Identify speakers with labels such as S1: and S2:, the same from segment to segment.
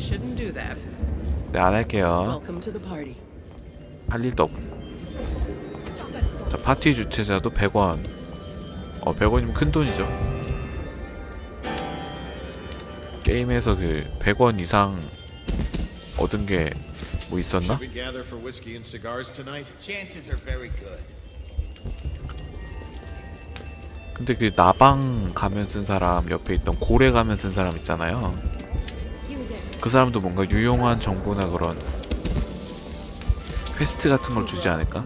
S1: shouldn't do that.
S2: 네, 안 할게요.
S1: Welcome to the party.
S2: 할 일도 없고. 자, 파티 주최자도 100원. 어, 100원이면 큰 돈이죠. 게임에서 그 100원 이상 얻은 게 뭐 있었나?
S3: Should we gather for whiskey and cigars tonight?
S4: Chances are very good.
S2: 근데 그 나방 가면 쓴 사람 옆에 있던 고래 가면 쓴 사람 있잖아요. 그 사람도 뭔가 유용한 정보나 그런 퀘스트 같은 걸 주지 않을까?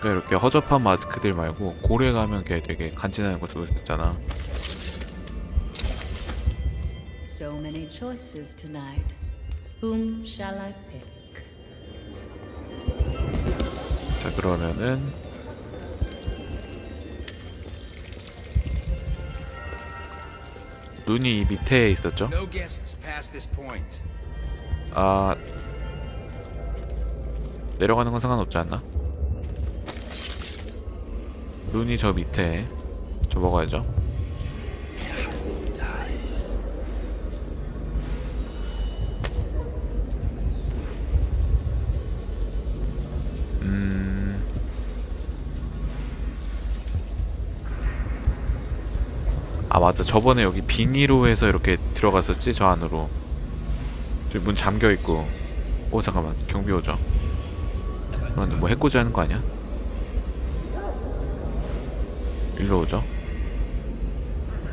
S2: 그러니까 이렇게 허접한 마스크들 말고 고래 가면 걔 되게 간지나는 거 쓰고 있었잖아.
S5: So many choices tonight. Whom shall I pick?
S2: 자 그러면은 눈이 이 밑에 있었죠? 아 내려가는 건 상관없지 않나? 눈이 저 밑에 저 먹어야죠. 아 맞아. 저번에 여기 비니로 해서 이렇게 들어갔었지 저 안으로. 저기 문 잠겨 있고. 오 잠깐만. 경비 오죠. 그런데 뭐 해코지 하는 거 아니야? 일로 오죠.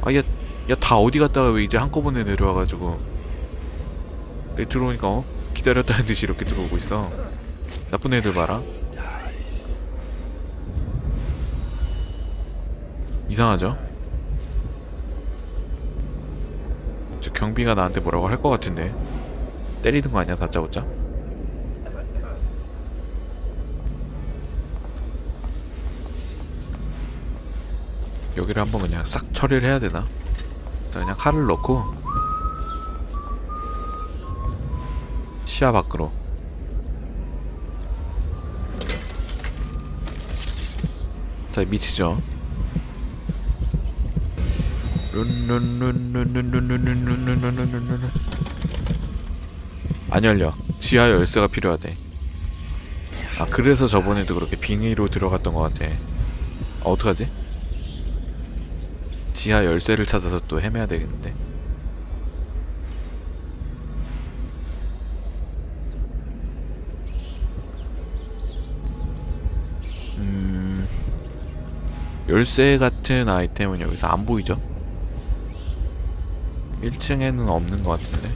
S2: 아얘 야다 어디 갔다가 왜 이제 한꺼번에 내려와가지고. 여기 들어오니까 어? 기다렸다는 듯이 이렇게 들어오고 있어. 나쁜 애들 봐라. 이상하죠? 경비가 나한테 뭐라고 할 것 같은데 때리는 거 아니야 다짜고짜? 여기를 한번 그냥 싹 처리를 해야 되나? 자 그냥 칼을 넣고 시야 밖으로 자 미치죠 안 열려 지하 열쇠가 필요하대 아 그래서 저번에도 그렇게 빙의로 들어갔던 것 같아 아, 어떡하지? 지하 열쇠를 찾아서 또 헤매야 되겠는데 음 열쇠 같은 아이템은 여기서 안 보이죠? 1층에는 없는 것 같은데.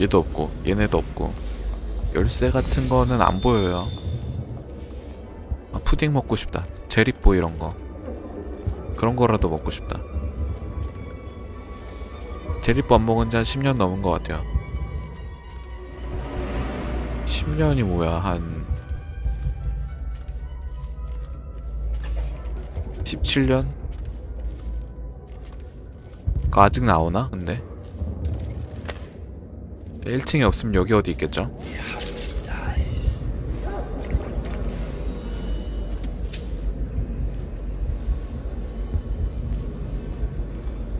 S2: 얘도 없고 얘네도 없고. 열쇠 같은 거는 안 보여요. 아, 푸딩 먹고 싶다. 제리뽀 이런 거. 그런 거라도 먹고 싶다. 제리뽀 안 먹은 지 한 10년 넘은 것 같아요. 10년이 뭐야 한 17년? 아직 나오나? 근데 1층에 없으면 여기 어디 있겠죠?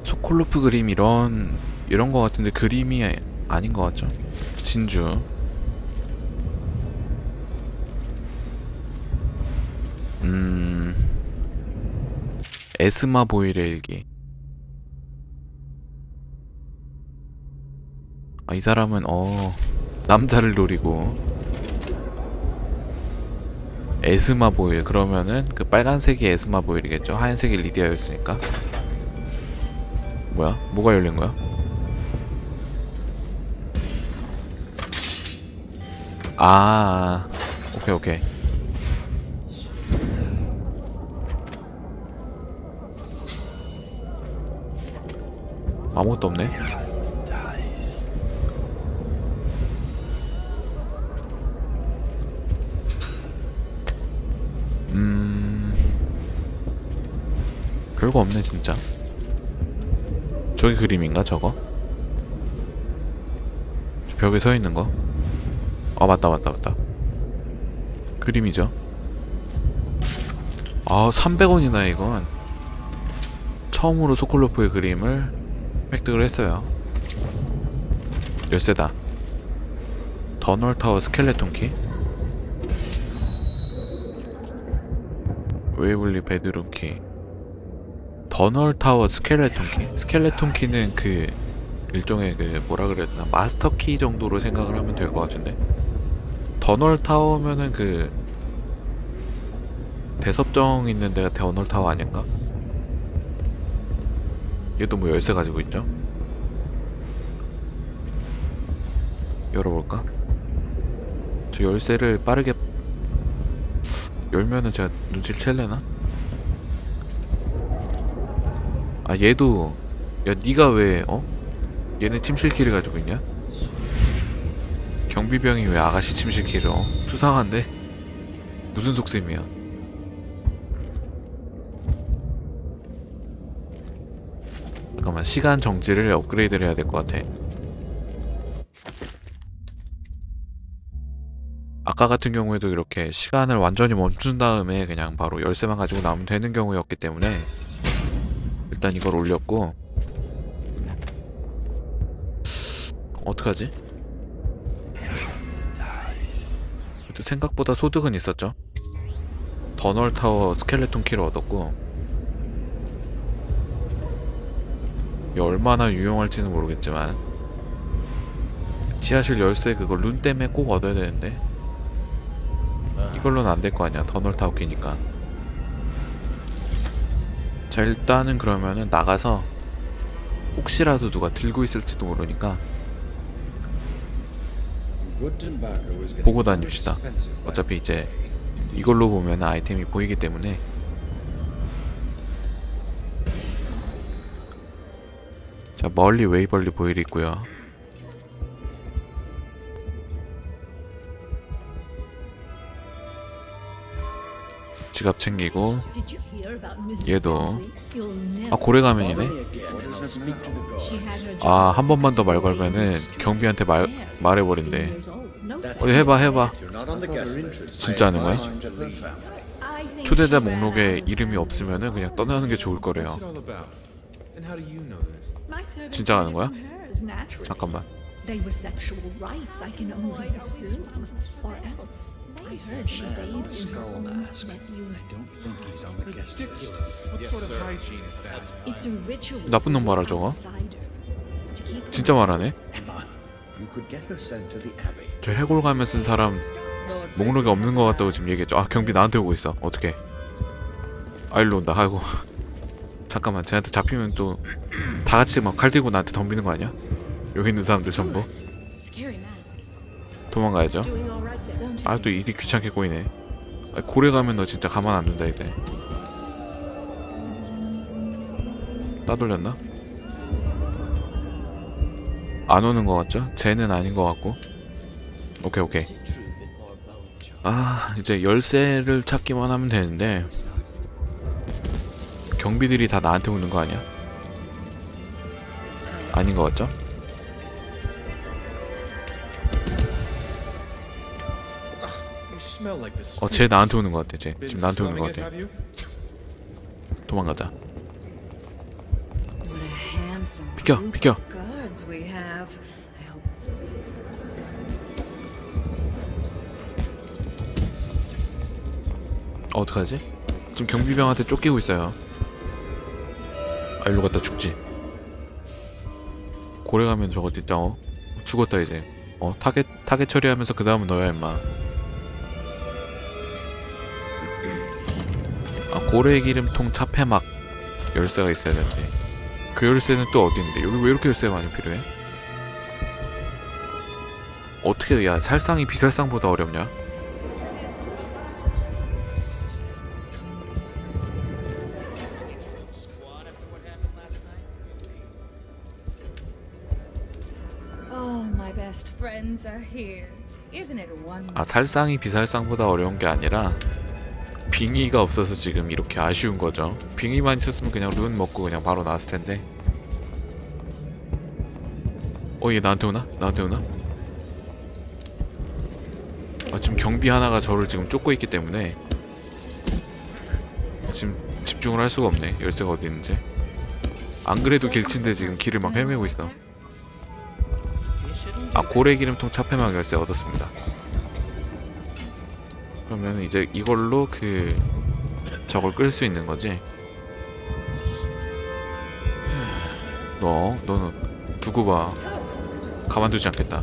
S2: 소콜로프 그림 이런 이런 거 같은데 그림이 아닌 것 같죠? 진주 음 에스마 보일의 일기. 아, 이 사람은 어 남자를 노리고. 에스마 보일. 그러면은 그 빨간색이 에스마 보일이겠죠? 하얀색이 리디아였으니까. 뭐야? 뭐가 열린 거야? 아 오케이 오케이 아무것도 없네 음 별거 없네 진짜 저기 그림인가 저거? 저 벽에 서 있는 거? 아 맞다 맞다 맞다 그림이죠. 아 300원이나 이건 처음으로 소콜로프의 그림을 획득을 했어요. 열쇠다. 더널 타워 스켈레톤 키. 웨이블리 베드룸 키. 더널 타워 스켈레톤 키. 스켈레톤 키는 그 일종의 그 뭐라 그래야 되나 마스터 키 정도로 생각을 하면 될 것 같은데. 더널 타워면은 그 대섭정 있는 데가 더널 타워 아닌가? 얘도 뭐 열쇠 가지고 있죠? 열어볼까? 저 열쇠를 빠르게 열면은 제가 눈치를 챌래나? 아 얘도 야 니가 왜 어? 얘는 침실키를 가지고 있냐? 경비병이 왜 아가씨 침실키를 어? 수상한데? 무슨 속셈이야 잠깐만 시간 정지를 업그레이드를 해야 될 것 같아. 아까 같은 경우에도 이렇게 시간을 완전히 멈춘 다음에 그냥 바로 열쇠만 가지고 나오면 되는 경우였기 때문에 일단 이걸 올렸고. 어떡하지? 생각보다 소득은 있었죠? 더널 타워 스켈레톤 키를 얻었고 얼마나 유용할지는 모르겠지만 지하실 열쇠 그거 룬 때문에 꼭 얻어야 되는데 이걸로는 안 될 거 아니야. 더널 타워 끼니까. 자 일단은 그러면은 나가서 혹시라도 누가 들고 있을지도 모르니까 보고 다닙시다. 어차피 이제 이걸로 보면 아이템이 보이기 때문에 자 멀리 웨이벌리 보일 있고요. 지갑 챙기고 얘도. 아 고래 가면이네? 아 한 번만 더 말 걸면은 경비한테 말 말해버린대. 어디 해봐 해봐. 진짜 하는 거야? 초대자 목록에 이름이 없으면은 그냥 떠나는 게 좋을 거래요 진짜 가는 거야? 잠깐만
S6: They were sexual rights, I can only assume. Or else, I heard she bathed in her own nephew's
S1: What sort of hygiene is that?
S6: It's a ritual.
S2: 나쁜 놈 말아, 저거. 진짜 말하네. 저 해골 가면 쓴 사람 목록에 없는 것 같다고 지금 얘기했죠 아 경비 나한테 오고 있어 어떡해 아 일로 온다 아이고 잠깐만 쟤한테 잡히면 또 다 같이 막 칼 들고 나한테 덤비는 거 아니야? 여기 있는 사람들 전부. 도망가야죠 아 또 일이 귀찮게 꼬이네 아, 고래 가면 너 진짜 가만 안 둔다 이제 따돌렸나? 안 오는 것 같죠? 쟤는 아닌 것 같고 오케이 오케이 아 이제 열쇠를 찾기만 하면 되는데 경비들이 다 나한테 오는 거 아니야? 아닌 것 같죠? 어 쟤 나한테 오는 것 같아 쟤 지금 나한테 오는 것 같아? 도망가자 비켜, 비켜. 어, 어떡하지? 지금 경비병한테 쫓기고 있어요. 아, 일로 갔다 죽지. 고래 가면 저거 진짜 어? 죽었다 이제. 어, 타겟 타겟 처리하면서 그 다음은 너야 임마. 아, 고래 기름통 차폐막 열쇠가 있어야 되는데. 그 열쇠는 또 어디 있는데? 여기 왜 이렇게 열쇠가 많이 필요해? 어떻게 야 살상이 비살상보다 어렵냐? 아 살상이 비살상보다 어려운 게 아니라 빙의가 없어서 지금 이렇게 아쉬운 거죠. 빙의만 있었으면 그냥 룬 먹고 그냥 바로 나왔을 텐데. 어 얘 나한테 오나? 나한테 오나? 아 아, 지금 경비 하나가 저를 지금 쫓고 있기 때문에 지금 집중을 할 수가 없네 열쇠가 어디 있는지 안 그래도 길친데 지금 길을 막 헤매고 있어 아 고래 기름통 차폐막 열쇠 얻었습니다 그러면 이제 이걸로 그 저걸 끌 수 있는 거지? 너 너는 두고 봐. 가만두지 않겠다.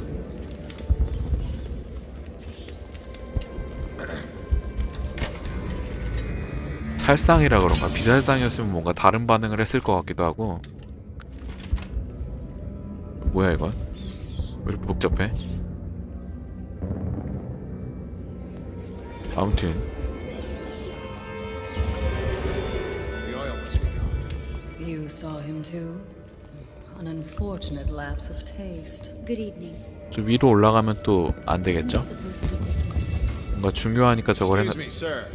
S2: 살상이라 그런가? 비살상이었으면 뭔가 다른 반응을 했을 것 같기도 하고. 뭐야 이건? 왜 이렇게 복잡해 아무튼.
S7: You saw him too? An unfortunate lapse of taste.
S5: Good evening.
S2: 저 위로 올라가면 또 안 되겠죠? 뭔가 중요하니까 저걸 해놔
S4: Excuse me, sir.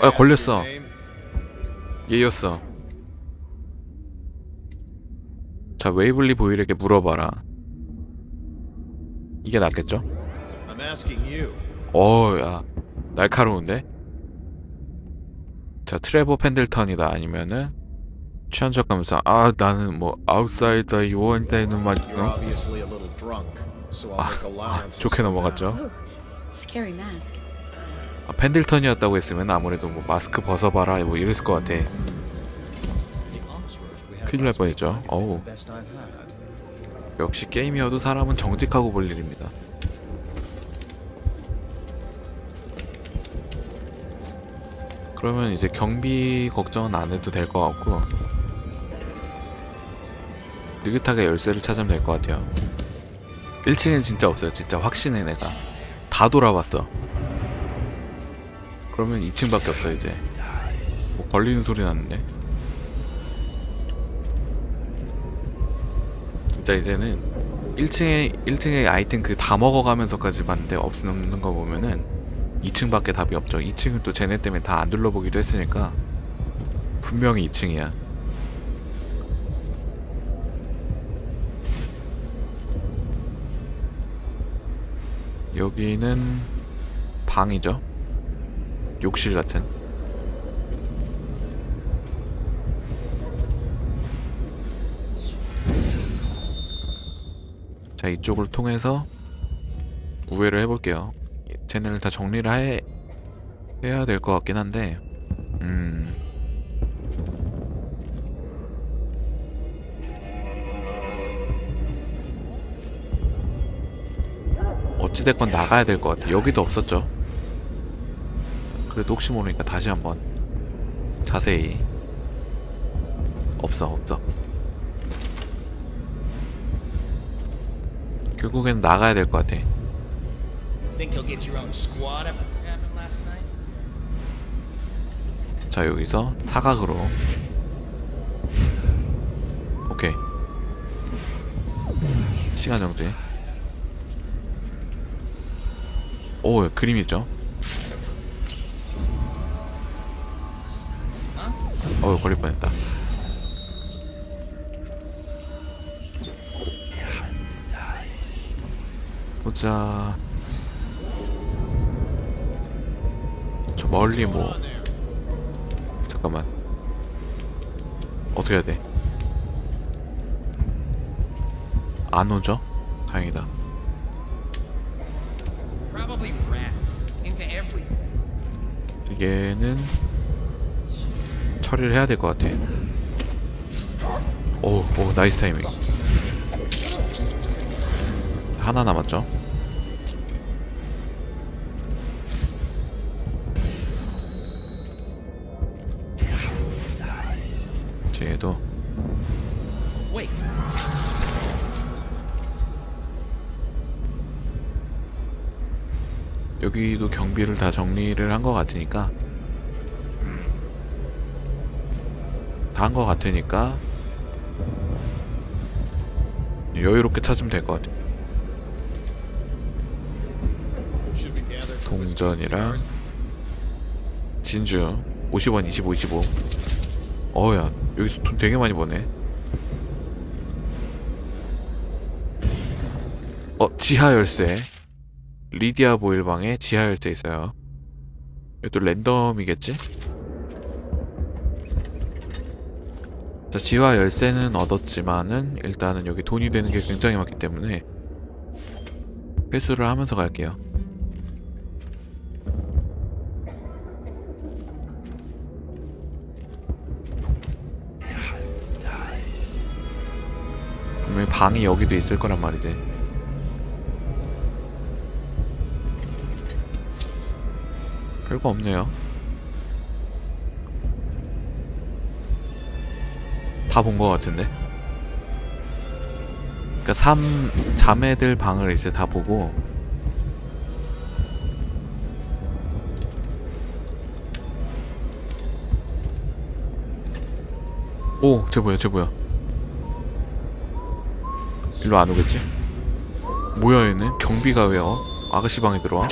S2: 아, 걸렸어. 얘였어 자 웨이블리 보일에게 물어봐라 이게 낫겠죠?
S3: I'm asking you.
S2: 어야 날카로운데? 자 트레버 펜들턴이다 아니면은 취한 척하면서 아 나는 뭐 아웃사이더 요원이다는 말 아,
S3: allowances.
S2: 좋게 넘어갔죠
S5: mask.
S2: 아, 펜들턴이었다고 했으면 아무래도 뭐 마스크 벗어봐라 뭐 이랬을 것 같아 큰일 날 뻔했죠 어우. 역시 게임이어도 사람은 정직하고 볼 일입니다 그러면 이제 경비 걱정은 안 해도 될 것 같고 느긋하게 열쇠를 찾으면 될 것 같아요. 1층엔 진짜 없어요. 진짜 확신해 내가. 다 돌아봤어. 그러면 2층밖에 없어 이제. 뭐 걸리는 소리 났는데? 진짜 이제는 1층에 1층에 아이템 그 다 먹어가면서까지 봤는데 없는 거 보면은 2층밖에 답이 없죠. 2층은 또 쟤네 때문에 다 안 둘러보기도 했으니까 분명히 2층이야. 여기는 방이죠. 욕실 같은. 자 이쪽을 통해서 우회를 해볼게요. 쟤네를 다 정리를 해, 해야 될 것 같긴 한데, 음. 어찌됐건 나가야 될 것 같아. 여기도 없었죠. 그래도 혹시 모르니까 다시 한번 자세히. 없어, 없어. 결국엔 나가야 될 것 같아.
S4: Think you'll get your own squad after what happened last night?
S2: 자 여기서 사각으로 오케이 시간 정지 오 그림 있죠 어우 걸릴 뻔했다 보자 멀리 뭐 잠깐만 어떻게 해야 돼? 안 오죠? 다행이다. 얘는 처리를 해야 될 것 같아 오, 오 나이스 타이밍 하나 남았죠? 여기도 경비를 다 정리를 한 것 같으니까. 다 한 것 같으니까 여유롭게 찾으면 될 것 같아
S3: Should we gather for whiskey and
S2: 동전이랑? 진주 50원 25 25 어우야 여기서 돈 되게 많이 버네. 어 지하 열쇠 리디아 보일 방에 지하 열쇠 있어요. 이것도 랜덤이겠지? 자, 지하 열쇠는 얻었지만은 일단은 여기 돈이 되는 게 굉장히 많기 때문에 회수를 하면서 갈게요. 분명히 방이 여기도 있을 거란 말이지. 별거 없네요. 다본거 같은데. 그러니까 삼 자매들 방을 이제 다 보고 오, 쟤 뭐야, 쟤 뭐야? 일로 안 오겠지? 뭐야 얘는? 경비가 왜 어? 아가씨 방에 들어와?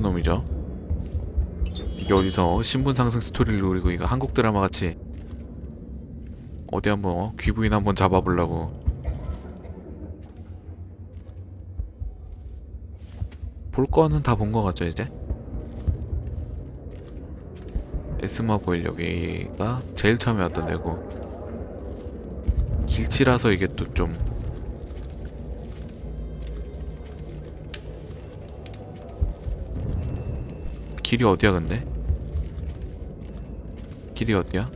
S2: 나쁜 놈이죠. 이게 어디서 신분 상승 스토리를 노리고 이거 한국 드라마 같이 어디 한번 어? 귀부인 한번 잡아보려고 볼 거는 다 본 거 같죠 이제? 에스마 보일 여기가 제일 처음에 왔던 데고 길치라서 이게 또 좀 길이 어디야 근데? 길이 어디야?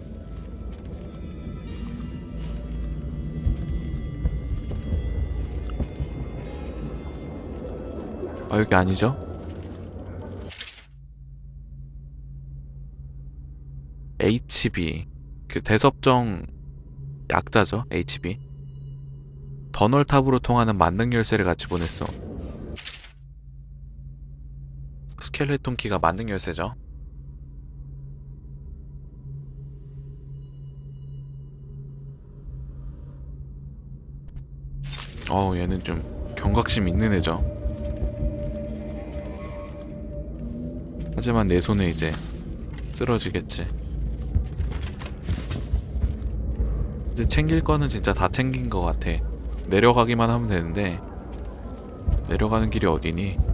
S2: 아 여기 아니죠? HB 그 대섭정 약자죠 HB 더널 탑으로 통하는 만능 열쇠를 같이 보냈어 스켈레톤 키가 만능 열쇠죠. 어우 얘는 좀 경각심 있는 애죠. 하지만 내 손에 이제 쓰러지겠지. 이제 챙길 거는 진짜 다 챙긴 것 같아. 내려가기만 하면 되는데 내려가는 길이 어디니?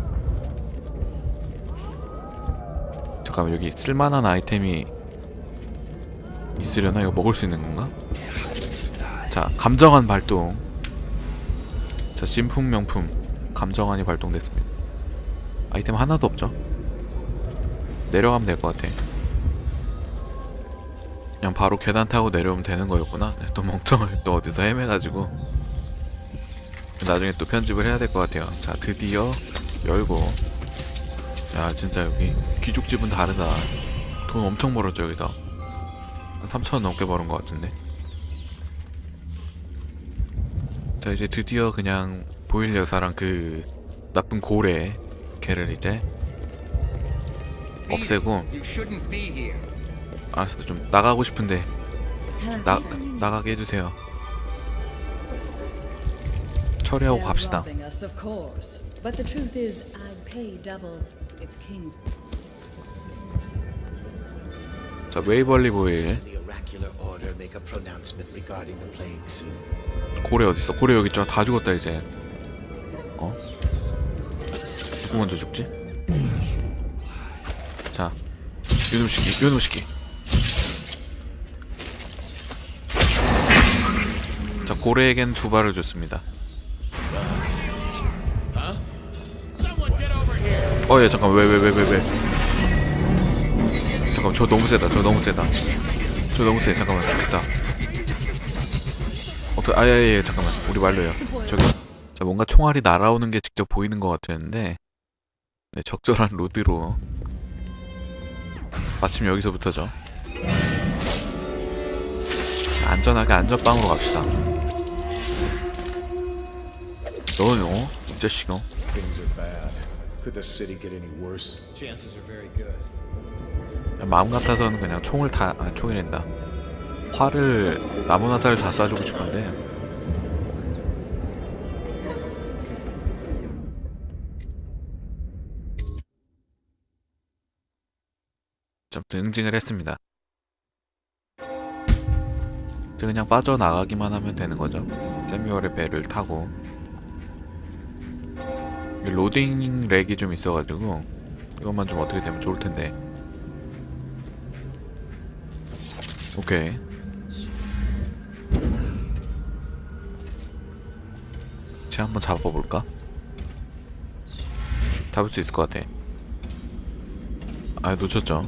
S2: 잠깐만 여기 쓸만한 아이템이 있으려나? 이거 먹을 수 있는 건가? 자 감정한 발동. 자 신품 명품. 감정한이 발동됐습니다. 아이템 하나도 없죠? 내려가면 될 것 같아. 그냥 바로 계단 타고 내려오면 되는 거였구나. 네, 또 멍청하게 또 어디서 헤매가지고. 나중에 또 편집을 해야 될 것 같아요. 자 드디어 열고 야 진짜 여기 귀족집은 다르다. 돈 엄청 벌었죠 여기서. 한 3천원 넘게 벌은 것 같은데. 자 이제 드디어 그냥 보일 여사랑 그 나쁜 고래 걔를 이제 없애고. 알았어 좀 나가고 싶은데. 나 나가게 해주세요. 처리하고 갑시다.
S7: But the truth is, I'd pay double. It's king's.
S2: 자 웨이벌리 보일
S8: the plague soon.
S2: 고래 고래 여기 있잖아 다 죽었다 이제 어? 누구 먼저 죽지? 자 요놈 시키 요놈 시키 자 고래에겐 두 발을 줬습니다 어예 잠깐 왜 왜 왜 왜 왜? 잠깐 저 너무 세다. 저 너무 세다. 저 너무 세. 잠깐만 죽겠다. 어떻게 아예예 잠깐만. 우리 말로요. 저기 자 뭔가 총알이 날아오는 게 직접 보이는 것 같았는데 네 적절한 로드로. 마침 여기서부터죠. 안전하게 안전빵으로 갑시다. 어? 이 자식아.
S3: Could the city get any worse?
S8: Chances are very good.
S2: 마음 같아서는 그냥 총을 다 아, 총이랜다. 활을 나무나사를 다 쏴주고 싶은데. 좀 응징을 했습니다. 이제 그냥 빠져나가기만 하면 되는 거죠. 세뮤얼의 배를 타고 로딩 렉이 좀 있어가지고 이것만 좀 어떻게 되면 좋을 텐데. 오케이. 쟤 한번 잡아볼까? 잡을 수 있을 것 같아. 아 놓쳤죠.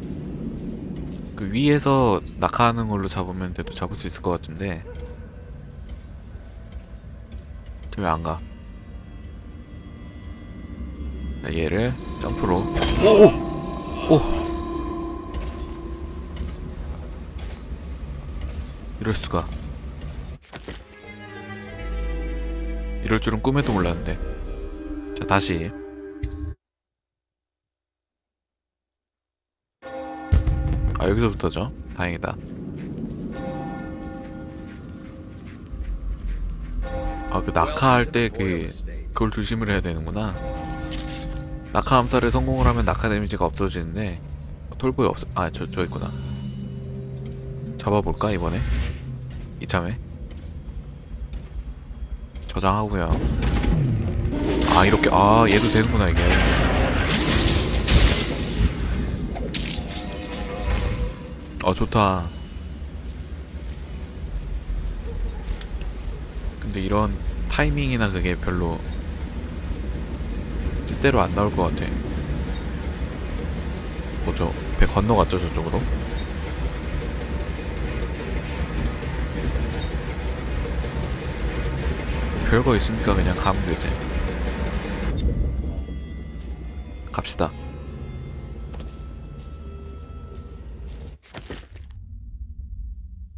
S2: 그 위에서 낙하하는 걸로 잡으면 돼도 잡을 수 있을 것 같은데. 저왜안 가? 자, 얘를 점프로. 오! 오! 이럴 수가. 이럴 줄은 꿈에도 몰랐는데. 자 다시. 아 여기서부터죠? 다행이다. 아 그 낙하할 때 그 그걸 조심을 해야 되는구나 낙하 암살에 성공을 하면 낙하 데미지가 없어지는데 톨보이 없어 아저 저 있구나. 잡아볼까 이번에? 이참에? 저장하고요. 아 이렇게 아 얘도 되는구나 이게. 어 좋다. 근데 이런 타이밍이나 그게 별로 뜻대로 안 나올 것 같아. 뭐죠? 배 건너갔죠 저쪽으로? 별거 있으니까 그냥 가면 되지. 갑시다.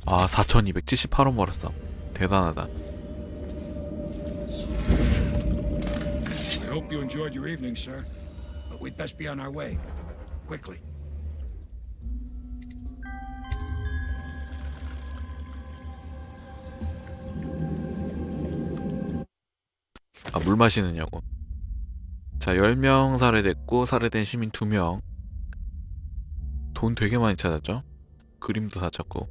S2: 아 4278원 벌었어. 대단하다
S9: hope you enjoyed your evening, sir. But we'd best be on our way. Quickly.
S2: 아 물 마시느냐고 자 10명 살해됐고 살해된 시민 2명 돈 되게 많이 찾았죠 그림도 다 찾고